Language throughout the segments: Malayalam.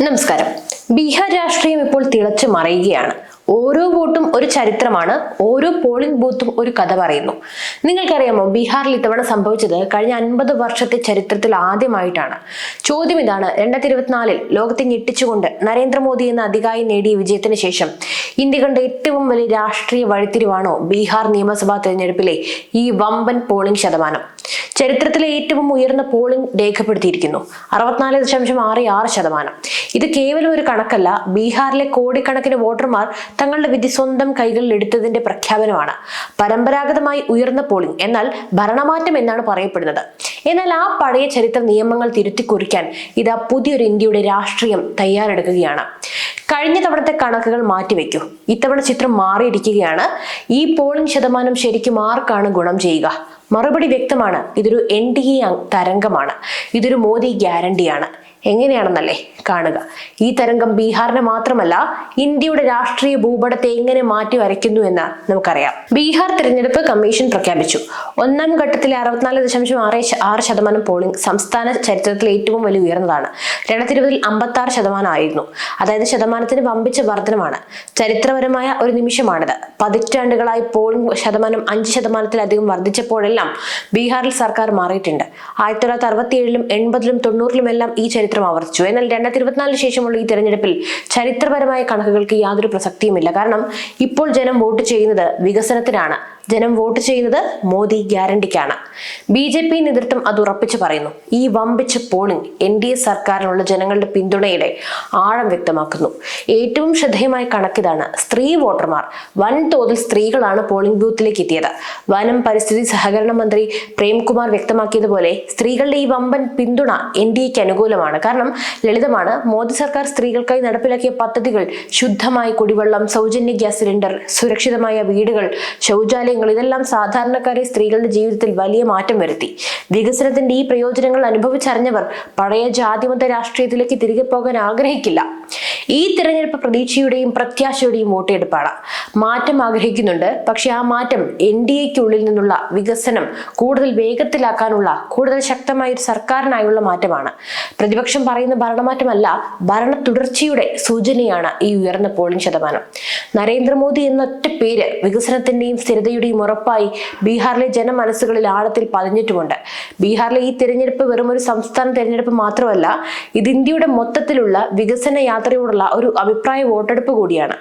നമസ്കാരം. ബീഹാർ രാഷ്ട്രീയം ഇപ്പോൾ തിളച്ചു മറിയുകയാണ്. ഓരോ വോട്ടും ഒരു ചരിത്രമാണ് ഓരോ പോളിംഗ് ബൂത്തും ഒരു കഥ പറയുന്നു. നിങ്ങൾക്കറിയാമോ ബീഹാറിൽ ഇത്തവണ സംഭവിച്ചത് കഴിഞ്ഞ അൻപത് വർഷത്തെ ചരിത്രത്തിൽ ആദ്യമായിട്ടാണ്. ചോദ്യം ഇതാണ് രണ്ടായിരത്തി ഇരുപത്തിനാലിൽ ലോകത്തെ ഞെട്ടിച്ചുകൊണ്ട് നരേന്ദ്രമോദി എന്ന അധികാരി നേടിയ വിജയത്തിന് ശേഷം ഇന്ത്യ കണ്ട ഏറ്റവും വലിയ രാഷ്ട്രീയ വഴിത്തിരിവാണോ ബീഹാർ നിയമസഭാ തെരഞ്ഞെടുപ്പിലെ ഈ വമ്പൻ പോളിംഗ് ശതമാനം? ചരിത്രത്തിലെ ഏറ്റവും ഉയർന്ന പോളിംഗ് രേഖപ്പെടുത്തിയിരിക്കുന്നു അറുപത്തിനാല് ദശാംശം ആറ് ആറ് ശതമാനം. ഇത് കേവലം ഒരു കണക്കല്ല ബീഹാറിലെ കോടിക്കണക്കിന് വോട്ടർമാർ തങ്ങളുടെ വിധി സ്വന്തം കൈകളിൽ എടുത്തതിന്റെ പ്രഖ്യാപനമാണ്. പരമ്പരാഗതമായി ഉയർന്ന പോളിംഗ് എന്നാൽ ഭരണമാറ്റം എന്നാണ് പറയപ്പെടുന്നത്. എന്നാൽ ആ പഴയ ചരിത്ര നിയമങ്ങൾ തിരുത്തിക്കുറിക്കാൻ ഇതാ പുതിയൊരു ഇന്ത്യയുടെ രാഷ്ട്രീയം തയ്യാറെടുക്കുകയാണ്. കഴിഞ്ഞ തവണത്തെ കണക്കുകൾ മാറ്റിവെക്കൂ. ഇത്തവണ ചിത്രം മാറിയിരിക്കുകയാണ്. ഈ പോളിംഗ് ശതമാനം ശരിക്കും ആർക്കാണ് ഗുണം ചെയ്യുക? മറുപടി വ്യക്തമാണ്. ഇതൊരു എൻ ഡി എ തരംഗമാണ്. ഇതൊരു മോദി ഗ്യാരണ്ടിയാണ്. എങ്ങനെയാണെന്നല്ലേ കാണുക. ഈ തരംഗം ബീഹാറിനെ മാത്രമല്ല ഇന്ത്യയുടെ രാഷ്ട്രീയ ഭൂപടത്തെ എങ്ങനെ മാറ്റി വരയ്ക്കുന്നു എന്ന് നമുക്കറിയാം. ബീഹാർ തിരഞ്ഞെടുപ്പ് കമ്മീഷൻ പ്രഖ്യാപിച്ചു. ഒന്നാം ഘട്ടത്തിലെ അറുപത്തിനാല് ദശാംശം ആറ് ആറ് ശതമാനം പോളിംഗ് സംസ്ഥാന ചരിത്രത്തിലെ ഏറ്റവും വലിയ ഉയർന്നതാണ്. രണ്ടായിരത്തി ഇരുപതിൽ അമ്പത്തി ആറ് ശതമാനം ആയിരുന്നു അതായത് ശതമാനത്തിന് വമ്പിച്ച വർധനമാണ്. ചരിത്രപരമായ ഒരു നിമിഷമാണിത്. പതിറ്റാണ്ടുകളായി പോളിംഗ് ശതമാനം അഞ്ച് ശതമാനത്തിലധികം വർദ്ധിച്ചപ്പോഴെല്ലാം ബീഹാറിൽ സർക്കാർ മാറിയിട്ടുണ്ട്. ആയിരത്തി തൊള്ളായിരത്തി അറുപത്തി ഏഴിലും എൺപതിലും തൊണ്ണൂറിലും എല്ലാം ഈ ചരിത്രം ആവർത്തിച്ചു. എന്നാൽ രണ്ടായിരത്തി ഇരുപത്തിനാലിന് ശേഷമുള്ള ഈ തെരഞ്ഞെടുപ്പിൽ ചരിത്രപരമായ കണക്കുകൾക്ക് യാതൊരു പ്രസക്തിയുമില്ല. കാരണം ഇപ്പോൾ ജനം വോട്ട് ചെയ്യുന്നത് വികസനത്തിനാണ്. ജനം വോട്ട് ചെയ്യുന്നത് മോദി ഗ്യാരണ്ടിക്കാണ്. ബി ജെ പി നേതൃത്വം അത് ഉറപ്പിച്ചു പറയുന്നു. ഈ വമ്പിച്ച പോളിംഗ് എൻ ഡി എ സർക്കാരിനുള്ള ജനങ്ങളുടെ പിന്തുണയുടെ ആഴം വ്യക്തമാക്കുന്നു. ഏറ്റവും ശ്രദ്ധേയമായ കണക്കിതാണ് സ്ത്രീ വോട്ടർമാർ. വൻതോതിൽ സ്ത്രീകളാണ് പോളിംഗ് ബൂത്തിലേക്ക് എത്തിയത്. വനം പരിസ്ഥിതി സഹകരണ മന്ത്രി പ്രേംകുമാർ വ്യക്തമാക്കിയതുപോലെ സ്ത്രീകളുടെ ഈ വമ്പൻ പിന്തുണ എൻ ഡി എക്ക് അനുകൂലമാണ്. കാരണം ലളിതമാണ് മോദി സർക്കാർ സ്ത്രീകൾക്കായി നടപ്പിലാക്കിയ പദ്ധതികൾ ശുദ്ധമായ കുടിവെള്ളം സൗജന്യ ഗ്യാസ് സിലിണ്ടർ സുരക്ഷിതമായ വീടുകൾ ശൗചാലയങ്ങൾ ഇതെല്ലാം സാധാരണക്കാരെ സ്ത്രീകളുടെ ജീവിതത്തിൽ വലിയ മാറ്റം വരുത്തി. വികസനത്തിന്റെ ഈ പ്രയോജനങ്ങൾ അനുഭവിച്ചറിഞ്ഞവർ പഴയ ജാതിമത രാഷ്ട്രീയത്തിലേക്ക് തിരികെ പോകാൻ ആഗ്രഹിക്കില്ല. ഈ തിരഞ്ഞെടുപ്പ് പ്രതീക്ഷയുടെയും പ്രത്യാശയുടെയും വോട്ടെടുപ്പാണ്. മാറ്റം ആഗ്രഹിക്കുന്നുണ്ട്. പക്ഷേ ആ മാറ്റം എൻ ഡി എക്കുള്ളിൽ നിന്നുള്ള വികസനം കൂടുതൽ വേഗത്തിലാക്കാനുള്ള കൂടുതൽ ശക്തമായ ഒരു സർക്കാരിനായുള്ള മാറ്റമാണ്. പ്രതിപക്ഷം പറയുന്ന ഭരണമാറ്റമല്ല ഭരണ തുടർച്ചയുടെ സൂചനയാണ് ഈ ഉയർന്ന പോളിംഗ് ശതമാനം. നരേന്ദ്രമോദി എന്നൊറ്റ പേര് വികസനത്തിന്റെയും സ്ഥിരതയുടെയും ഉറപ്പായി ബീഹാറിലെ ജനമനസ്സുകളിൽ ആഴത്തിൽ പതിഞ്ഞിട്ടുമുണ്ട്. ബീഹാറിലെ ഈ തിരഞ്ഞെടുപ്പ് വെറും ഒരു സംസ്ഥാന തിരഞ്ഞെടുപ്പ് മാത്രമല്ല ഇത് ഇന്ത്യയുടെ മൊത്തത്തിലുള്ള വികസന യാത്രയോടുള്ള ഒരു അഭിപ്രായ വോട്ടെടുപ്പ് കൂടിയാണ്.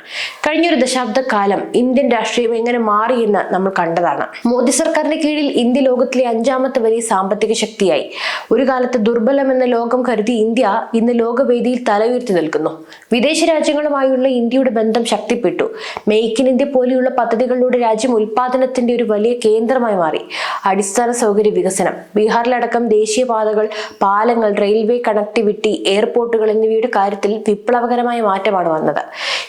കഴിഞ്ഞൊരു ദശാബ്ദ കാലം ഇന്ത്യൻ രാഷ്ട്രീയം എങ്ങനെ മാറിയെന്ന് നമ്മൾ കണ്ടതാണ്. മോദി സർക്കാരിന്റെ കീഴിൽ ഇന്ത്യ ലോകത്തിലെ അഞ്ചാമത്തെ വലിയ സാമ്പത്തിക ശക്തിയായി. ഒരു കാലത്ത് ദുർബലമെന്ന ലോകം കരുതി ഇന്ത്യ ഇന്ന് ലോകവേദിയിൽ തലയുയർത്തി നിൽക്കുന്നു. വിദേശ രാജ്യങ്ങളുമായുള്ള ഇന്ത്യയുടെ ബന്ധം ശക്തിപ്പെട്ടു. മേക്ക് ഇൻ ഇന്ത്യ പോലെയുള്ള പദ്ധതികളിലൂടെ രാജ്യം ഉൽപാദനത്തിന്റെ ഒരു വലിയ കേന്ദ്രമായി മാറി. അടിസ്ഥാന സൗകര്യ വികസനം ബീഹാറിലടക്കം ദേശീയപാതകൾ പാലങ്ങൾ റെയിൽവേ കണക്ടിവിറ്റി എയർപോർട്ടുകൾ എന്നിവയുടെ കാര്യത്തിൽ വിപ്ലവകരമായ മാറ്റമാണ് വന്നത്.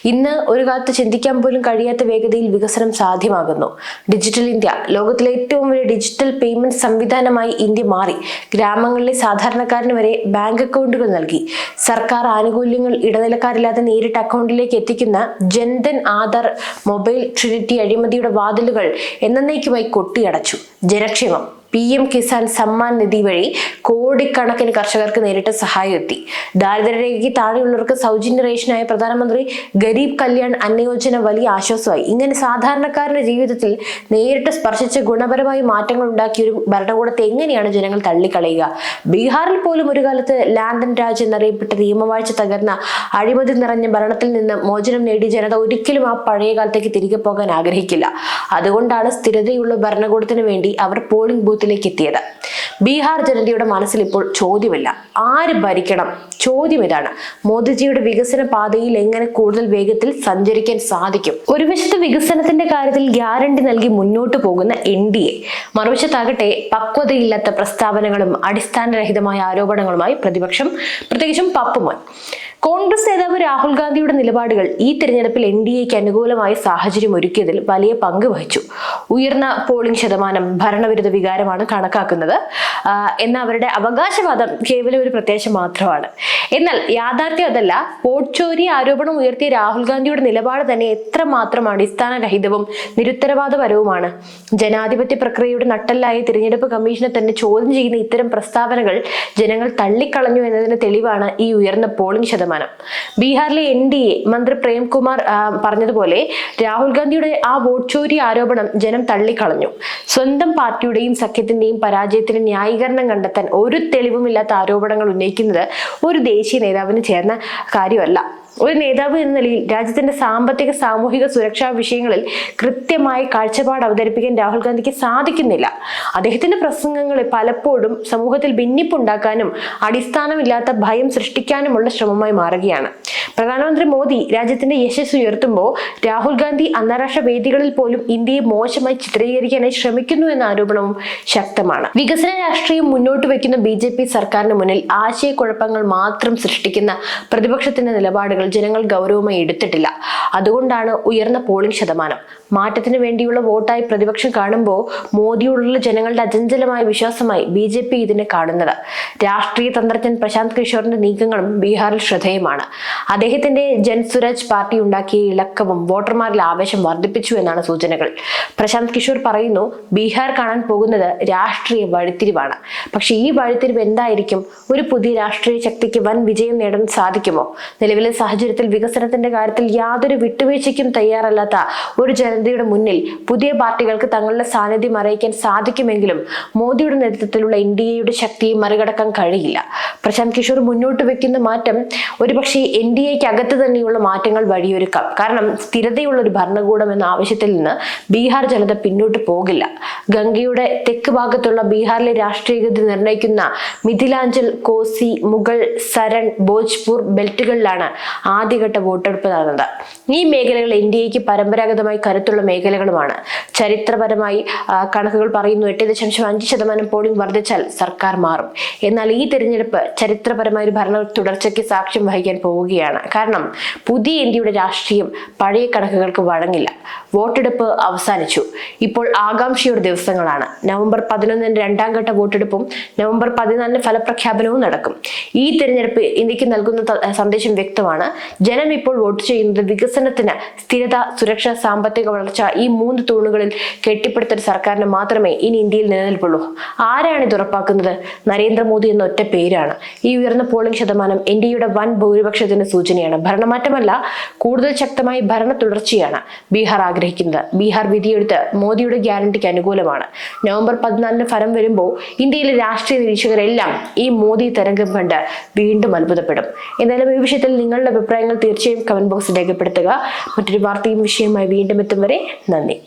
ഇന്ന് ഒരു കാലത്ത് ചിന്തിക്കാൻ പോലും കഴിയാത്ത വേഗതയിൽ വികസനം സാധ്യമാകുന്നു. ഡിജിറ്റൽ ഇന്ത്യ ലോകത്തിലെ ഏറ്റവും വലിയ ഡിജിറ്റൽ പേയ്മെന്റ് സംവിധാനമായി ഇന്ത്യ മാറി. ഗ്രാമങ്ങളിലെ സാധാരണക്കാരന് വരെ ബാങ്ക് അക്കൗണ്ടുകൾ നൽകി. സർക്കാർ ആനുകൂല്യങ്ങൾ ഇടനിലക്കാരില്ലാതെ നേരിട്ട് അക്കൗണ്ടിലേക്ക് എത്തിക്കുന്ന ജൻധൻ ആധാർ മൊബൈൽ ട്രിനിറ്റി അഴിമതിയുടെ വാതിലുകൾ എന്നേക്കുമായി കൊട്ടിയടച്ചു. ജനക്ഷേമം പി എം കിസാൻ സമ്മാൻ നിധി വഴി കോടിക്കണക്കിന് കർഷകർക്ക് നേരിട്ട് സഹായം എത്തി ദാരിദ്ര്യരേഖയ്ക്ക് താഴെയുള്ളവർക്ക് സൗജന്യ റേഷനായ പ്രധാനമന്ത്രി ഗരീബ് കല്യാൺ അന്നയോജന വലിയ ആശ്വാസമായി. ഇങ്ങനെ സാധാരണക്കാരുടെ ജീവിതത്തിൽ നേരിട്ട് സ്പർശിച്ച് ഗുണപരമായി മാറ്റങ്ങൾ ഉണ്ടാക്കിയ ഒരു ഭരണകൂടത്തെ എങ്ങനെയാണ് ജനങ്ങൾ തള്ളിക്കളയുക? ബീഹാറിൽ പോലും ഒരു കാലത്ത് ലാൻഡൻ രാജ് എന്നറിയപ്പെട്ട നിയമവാഴ്ച തകർന്ന അഴിമതി നിറഞ്ഞ ഭരണത്തിൽ നിന്ന് മോചനം നേടിയ ജനത ഒരിക്കലും ആ പഴയ കാലത്തേക്ക് തിരികെ പോകാൻ ആഗ്രഹിക്കില്ല. അതുകൊണ്ടാണ് സ്ഥിരതയുള്ള ഭരണകൂടത്തിന് വേണ്ടി അവർ പോളിംഗ് ബൂത്തിലേക്ക് എത്തിയത് ബീഹാർ ജനതയുടെ മനസ്സിൽ ഇപ്പോൾ ചോദ്യമില്ല. ആര് ഭരിക്കണം? ചോദ്യം ഇതാണ്. മോദിജിയുടെ വികസന പാതയിൽ എങ്ങനെ കൂടുതൽ വേഗത്തിൽ സഞ്ചരിക്കാൻ സാധിക്കും? ഒരു വശത്ത് വികസനത്തിന്റെ കാര്യത്തിൽ ഗ്യാരണ്ടി നൽകി മുന്നോട്ട് പോകുന്ന എൻ ഡി എ മറുവശത്താകട്ടെ പക്വതയില്ലാത്ത പ്രസ്താവനകളും അടിസ്ഥാനരഹിതമായ ആരോപണങ്ങളുമായി പ്രതിപക്ഷം പ്രത്യേകിച്ചും പപ്പുമോൻ. കോൺഗ്രസ് നേതാവ് രാഹുൽ ഗാന്ധിയുടെ നിലപാടുകൾ ഈ തെരഞ്ഞെടുപ്പിൽ എൻ ഡി എക്ക് അനുകൂലമായ സാഹചര്യം ഒരുക്കിയതിൽ വലിയ പങ്ക് വഹിച്ചു. ഉയർന്ന പോളിംഗ് ശതമാനം ഭരണവിരുദ്ധ വികാരമാണ് കണക്കാക്കുന്നത്. എന്ന അവരുടെ അവകാശവാദം കേവലം ഒരു പ്രത്യാശ മാത്രമാണ്. എന്നാൽ യാഥാർത്ഥ്യം അതല്ല. വോട്ട് ചോരി ആരോപണം ഉയർത്തിയ രാഹുൽ ഗാന്ധിയുടെ നിലപാട് തന്നെ എത്ര എത്രമാത്രം അടിസ്ഥാനരഹിതവും നിരുത്തരവാദപരവുമാണ്. ജനാധിപത്യ പ്രക്രിയയുടെ നട്ടല്ലായ തിരഞ്ഞെടുപ്പ് കമ്മീഷനെ തന്നെ ചോദ്യം ചെയ്യുന്ന ഇത്തരം പ്രസ്താവനകൾ ജനങ്ങൾ തള്ളിക്കളഞ്ഞു എന്നതിന് തെളിവാണ് ഈ ഉയർന്ന പോളിംഗ് ശതമാനം. ശതമാനം ബീഹാറിലെ എൻ ഡി എ മന്ത്രി പ്രേംകുമാർ പറഞ്ഞതുപോലെ രാഹുൽ ഗാന്ധിയുടെ ആ വോട്ട് ചോരി ആരോപണം ജനം തള്ളിക്കളഞ്ഞു. സ്വന്തം പാർട്ടിയുടെയും സഖ്യത്തിന്റെയും പരാജയത്തിന് ന്യായീകരണം കണ്ടെത്താൻ ഒരു തെളിവുമില്ലാത്ത ആരോപണങ്ങൾ ഉന്നയിക്കുന്നത് ഒരു ദേശീയ നേതാവിന് ചേർന്ന കാര്യമല്ല. ഒരു നേതാവ് എന്ന നിലയിൽ രാജ്യത്തിന്റെ സാമ്പത്തിക സാമൂഹിക സുരക്ഷാ വിഷയങ്ങളിൽ കൃത്യമായ കാഴ്ചപ്പാട് അവതരിപ്പിക്കാൻ രാഹുൽ ഗാന്ധിക്ക് സാധിക്കുന്നില്ല. അദ്ദേഹത്തിന്റെ പ്രസംഗങ്ങൾ പലപ്പോഴും സമൂഹത്തിൽ ഭിന്നിപ്പുണ്ടാക്കാനും അടിസ്ഥാനമില്ലാത്ത ഭയം സൃഷ്ടിക്കാനുമുള്ള ശ്രമമായി മാറുകയാണ്. പ്രധാനമന്ത്രി മോദി രാജ്യത്തിന്റെ യശസ് ഉയർത്തുമ്പോൾ രാഹുൽ ഗാന്ധി അന്താരാഷ്ട്ര വേദികളിൽ പോലും ഇന്ത്യയെ മോശമായി ചിത്രീകരിക്കാനായി ശ്രമിക്കുന്നു എന്ന ആരോപണവും ശക്തമാണ്. വികസന രാഷ്ട്രീയം മുന്നോട്ട് വയ്ക്കുന്ന ബി സർക്കാരിന് മുന്നിൽ ആശയക്കുഴപ്പങ്ങൾ മാത്രം സൃഷ്ടിക്കുന്ന പ്രതിപക്ഷത്തിന്റെ നിലപാടുകൾ ജനങ്ങൾ ഗൗരവമായി എടുത്തിട്ടില്ല. അതുകൊണ്ടാണ് ഉയർന്ന പോളിംഗ് ശതമാനം. മാറ്റത്തിന് വേണ്ടിയുള്ള വോട്ടായി പ്രതിപക്ഷം കാണുമ്പോൾ മോദിയോടുള്ള ജനങ്ങളുടെ അചഞ്ചലമായ വിശ്വാസമായി ബി ജെ പി ഇതിനെ കാണുന്നത്. രാഷ്ട്രീയ തന്ത്രജ്ഞൻ പ്രശാന്ത് കിഷോറിന്റെ നീക്കങ്ങളും ബീഹാറിൽ ശ്രദ്ധേയമാണ്. അദ്ദേഹത്തിന്റെ ജൻസുരജ് പാർട്ടി ഉണ്ടാക്കിയ ഇളക്കവും വോട്ടർമാരിൽ ആവേശം വർദ്ധിപ്പിച്ചു എന്നാണ് സൂചനകൾ. പ്രശാന്ത് കിഷോർ പറയുന്നു ബീഹാർ കാണാൻ പോകുന്നത് രാഷ്ട്രീയ വഴിത്തിരിവാണ്. പക്ഷെ ഈ വഴിത്തിരിവ് എന്തായിരിക്കും? ഒരു പുതിയ രാഷ്ട്രീയ ശക്തിക്ക് വൻ വിജയം നേടാൻ സാധിക്കുമോ? നിലവിലെ സാഹചര്യത്തിൽ വികസനത്തിന്റെ കാര്യത്തിൽ യാതൊരു വിട്ടുവീഴ്ചയ്ക്കും തയ്യാറല്ലാത്ത ഒരു ജനതയുടെ മുന്നിൽ പുതിയ പാർട്ടികൾക്ക് തങ്ങളുടെ സാന്നിധ്യം അറിയിക്കാൻ സാധിക്കുമെങ്കിലും മോദിയുടെ നേതൃത്വത്തിലുള്ള എൻഡിഎയുടെ ശക്തിയെ മറികടക്കാൻ കഴിയില്ല. പ്രശാന്ത് കിഷോർ മുന്നോട്ട് വെക്കുന്ന മാറ്റം ഒരുപക്ഷെ എൻ ഡി എക്ക് അകത്ത് തന്നെയുള്ള മാറ്റങ്ങൾ വഴിയൊരുക്കാം. കാരണം സ്ഥിരതയുള്ള ഒരു ഭരണകൂടം എന്ന ആവശ്യത്തിൽ നിന്ന് ബീഹാർ ജനത പിന്നോട്ട് പോകില്ല. ഗംഗയുടെ തെക്ക് ഭാഗത്തുള്ള ബീഹാറിലെ രാഷ്ട്രീയഗതി നിർണയിക്കുന്ന മിഥിലാഞ്ചൽ കോസി മുഗൾ സരൺ ഭോജ്പൂർ ബെൽറ്റുകളിലാണ് ആദ്യഘട്ട വോട്ടെടുപ്പ് നടന്നത് ഈ മേഖലകൾ എക്ക് പരമ്പരാഗതമായി കരുത്തുള്ള മേഖലകളുമാണ്. ചരിത്രപരമായി കണക്കുകൾ പറയുന്നു എട്ട് ദശാംശം അഞ്ച് ശതമാനം പോളിംഗ് വർദ്ധിച്ചാൽ സർക്കാർ മാറും. എന്നാൽ ഈ തിരഞ്ഞെടുപ്പ് ചരിത്രപരമായ ഒരു ഭരണ തുടർച്ചയ്ക്ക് സാക്ഷ്യം വഹിക്കാൻ പോവുകയാണ്. കാരണം പുതിയ ഇന്ത്യയുടെ രാഷ്ട്രീയം പഴയ കണക്കുകൾക്ക് വഴങ്ങില്ല. വോട്ടെടുപ്പ് അവസാനിച്ചു. ഇപ്പോൾ ആകാംക്ഷയുടെ ദിവസങ്ങളാണ്. നവംബർ പതിനൊന്നിന് രണ്ടാം ഘട്ട വോട്ടെടുപ്പും നവംബർ പതിനാലിന് ഫലപ്രഖ്യാപനവും നടക്കും. ഈ തിരഞ്ഞെടുപ്പ് ഇന്ത്യയ്ക്ക് നൽകുന്ന സന്ദേശം വ്യക്തമാണ്. ജനം ഇപ്പോൾ വോട്ട് ചെയ്യുന്നത് വികസനത്തിന് സ്ഥിരത സുരക്ഷ സാമ്പത്തിക വളർച്ച ഈ മൂന്ന് തൂണുകളിൽ കെട്ടിപ്പടുത്ത ഒരു സർക്കാരിന് മാത്രമേ ഇനി ഇന്ത്യയിൽ നിലനിൽപ്പുള്ളൂ. ആരാണ് ഇത് ഉറപ്പാക്കുന്നത്? നരേന്ദ്രമോദി എന്ന ഒറ്റ പേരാണ്. ഈ ഉയർന്ന പോളിംഗ് ശതമാനം എൻ ഡി എയുടെ വൻ ഭൂരിപക്ഷത്തിന്റെ സൂചനയാണ്. ഭരണമാറ്റമല്ല കൂടുതൽ ശക്തമായി ഭരണ തുടർച്ചയാണ് ബീഹാർ ആഗ്രഹിക്കുന്നത്. ബീഹാർ വിധിയെടുത്ത് മോദിയുടെ ഗ്യാരണ്ടിക്ക് അനുകൂലമാണ്. നവംബർ പതിനാലിന് ഫലം വരുമ്പോൾ ഇന്ത്യയിലെ രാഷ്ട്രീയ നിരീക്ഷകരെല്ലാം ഈ മോദി തരംഗം കണ്ട് വീണ്ടും അത്ഭുതപ്പെടും. എന്തായാലും ഈ വിഷയത്തിൽ നിങ്ങളുടെ അഭിപ്രായങ്ങൾ തീർച്ചയായും കമന്റ് ബോക്സിൽ രേഖപ്പെടുത്തുക. മറ്റൊരു വാർത്തയും വിഷയവുമായി വീണ്ടും എത്തും വരെ നന്ദി.